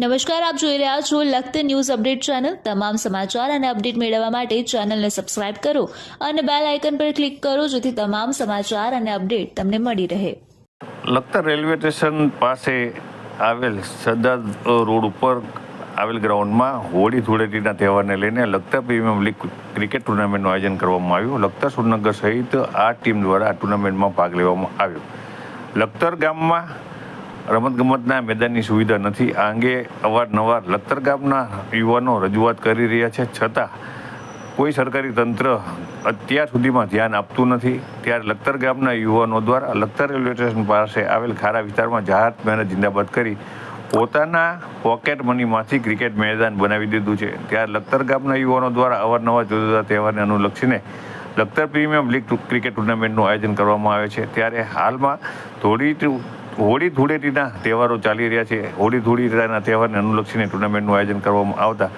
નમસ્કાર, આપ જોઈ રહ્યા છો લખત ન્યૂઝ અપડેટ ચેનલ. તમામ સમાચાર અને અપડેટ મેળવવા માટે ચેનલને સબસ્ક્રાઇબ કરો અને બેલ આઇકન પર ક્લિક કરો જેથી તમામ સમાચાર અને અપડેટ તમને મળી રહે. લખતર રેલવે સ્ટેશન પાસે આવેલ સરદાર રોડ ઉપર આવેલ ગ્રાઉન્ડમાં હોળી ધૂળેટીના તહેવારને લઈને લખતર પ્રીમિયમ લીગ ક્રિકેટ ટુર્નામેન્ટનું આયોજન કરવામાં આવ્યું. લખતર સુરનગર સહિત આ ટીમ દ્વારા આ ટુર્નામેન્ટમાં ભાગ લેવામાં આવ્યો. લખતર ગામમાં રમતગમતના મેદાનની સુવિધા નથી. આ અંગે અવારનવાર લખતર ગામના યુવાનો રજૂઆત કરી રહ્યા છે. છતાં કોઈ સરકારી તંત્ર અત્યાર સુધીમાં ધ્યાન આપતું નથી. ત્યારે લખતર ગામના યુવાનો દ્વારા લખતર રેલવે સ્ટેશન પાસે આવેલ ખારા વિસ્તારમાં જાહેર મહેનત જિંદાબાદ કરી પોતાના પોકેટ મનીમાંથી ક્રિકેટ મેદાન બનાવી દીધું છે. ત્યારે લખતર ગામના યુવાનો દ્વારા અવારનવાર જુદા જુદા તહેવારને અનુલક્ષીને લખતર પ્રીમિયમ લીગ ક્રિકેટ ટુર્નામેન્ટનું આયોજન કરવામાં આવે છે. ત્યારે હાલમાં ટુ- હોળી ધૂળેટીના તહેવારો ચાલી રહ્યા છે. હોળી ધૂળેટીના તહેવારને અનુલક્ષીને ટુર્નામેન્ટનું આયોજન કરવામાં આવતા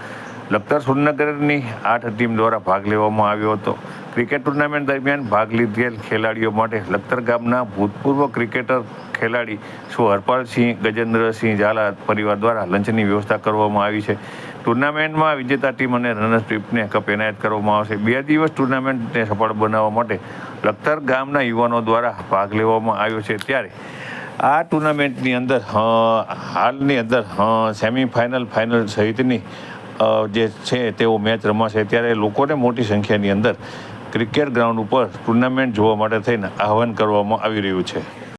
લખતર સુરનગરની આઠ ટીમ દ્વારા ભાગ લેવામાં આવ્યો હતો. ક્રિકેટ ટુર્નામેન્ટ દરમિયાન ભાગ લીધેલ ખેલાડીઓ માટે લખતર ગામના ભૂતપૂર્વ ક્રિકેટર ખેલાડી શ્રી હરપાલસિંહ, ગજેન્દ્રસિંહ ઝાલા પરિવાર દ્વારા લંચની વ્યવસ્થા કરવામાં આવી છે. ટુર્નામેન્ટમાં વિજેતા ટીમ અને રનર્સ ટીમને કપ એનાયત કરવામાં આવશે. બે દિવસ ટુર્નામેન્ટને સફળ બનાવવા માટે લખતર ગામના યુવાનો દ્વારા ભાગ લેવામાં આવ્યો છે. ત્યારે આ ટુર્નામેન્ટની અંદર હાલની અંદર સેમિફાઇનલ ફાઇનલ સહિતની જે છે તેઓ મેચ રમાશે, ત્યારે લોકોને મોટી સંખ્યાની અંદર ક્રિકેટ ગ્રાઉન્ડ ઉપર ટુર્નામેન્ટ જોવા માટે થઈને આહવાન કરવામાં આવી રહ્યું છે.